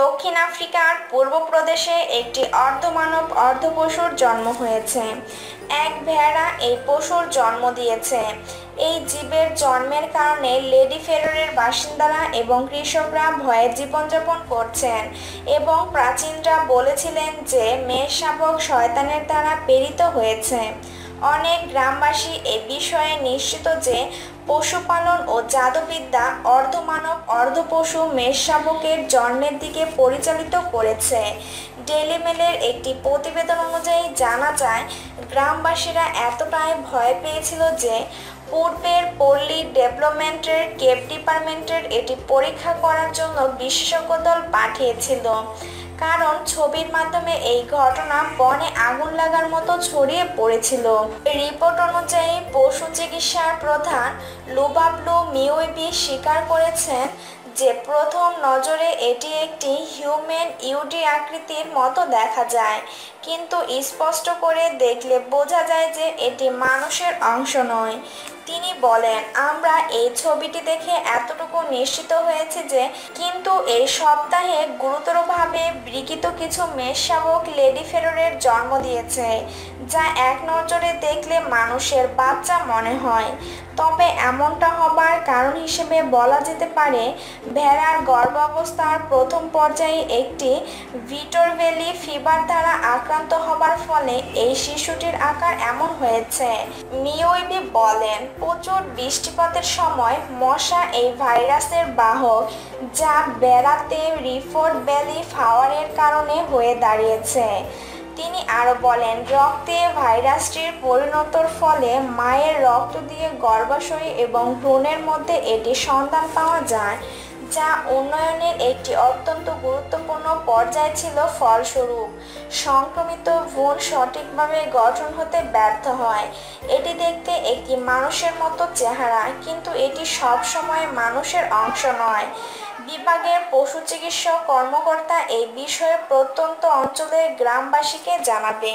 দক্ষিণ আফ্রিকার পূর্ব প্রদেশে একটি অর্ধমানব অর্ধপশুর জন্ম হয়েছে। এক ভেড়া এই পশুর জন্ম দিয়েছে। এই জীবের জন্মের কারণে লেডি ফেরোরের বাসিন্দারা এবং কৃষকরা ভয়ে জীবনযাপন করছেন এবং প্রাচীনরা বলেছিলেন যে মেষ শাবক শয়তানের দ্বারা প্রেরিত হয়েছে। অনেক গ্রামবাসী এ বিষয়ে নিশ্চিত যে পশুপালন ও জাদুবিদ্যা অর্ধমানব অর্ধপশু মেষশাবকের জন্মের দিকে পরিচালিত করেছে। ডেলি মেলের একটি প্রতিবেদন অনুযায়ী জানা যায়, গ্রামবাসীরা এতটাই ভয় পেয়েছিল যে, পূর্বের পল্লী ডেভেলপমেন্টের কেপ ডিপার্টমেন্টের এটি পরীক্ষা করার জন্য বিশেষজ্ঞ দল পাঠিয়েছিল। কারণ ছবির মাধ্যমে এই ঘটনা বনে আগুন লাগার মতো ছড়িয়ে পড়েছিল। রিপোর্ট অনুযায়ী পশু চিকিৎসার প্রধান লুবাবলু মিউবি স্বীকার করেছেন যে প্রথম নজরে এটি একটি হিউম্যান ইউডি আকৃতির মতো দেখা যায়, কিন্তু স্পষ্ট করে দেখলে বোঝা যায় যে এটি মানুষের অংশ নয়। তিনি বলেন, আমরা এই ছবিটি দেখে এতটুকু নিশ্চিত হয়েছে যে, কিন্তু এই সপ্তাহে গুরুতরভাবে বিকৃত কিছু মেষ শাবক লেডি ফেরোরের জন্ম দিয়েছে। যা এক নজরে দেখলে মানুষের বাচ্চা মনে হয়। তবে এমনটা হবার কারণ হিসেবে বলা যেতে পারে, ভেড়ার গর্ভাবস্থার প্রথম পর্যায়ে একটি ভিটোরভেলি ফিভার দ্বারা আক্রান্ত হবার ফলে এই শিশুটির আকার এমন হয়েছে। মিওইবি বলেন, প্রচুর বৃষ্টিপাতের সময় মশা এই ভাইরাসের বাহক, যা বেড়াতে রিফোর্ড ভ্যালি ফাওয়ারের কারণে হয়ে দাঁড়িয়েছে। তিনি আরও বলেন, রক্তে ভাইরাসটির পরিণতর ফলে মায়ের রক্ত দিয়ে গর্ভাশয় এবং ভ্রূণের মধ্যে এটি সন্ধান পাওয়া যায় যা উন্নয়নের একটি অত্যন্ত গুরুত্বপূর্ণ পর্যায় ছিল ফলস্বরূপ। সংক্রমিত ভ্রূণ সঠিকভাবে গঠন হতে ব্যর্থ হয়। এটি দেখতে একটি মানুষের মতো চেহারা, কিন্তু এটি সব সময় মানুষের অংশ নয়। বিভাগের পশু চিকিৎসক কর্মকর্তা এই বিষয়ে প্রত্যন্ত অঞ্চলের গ্রামবাসীকে জানাবে।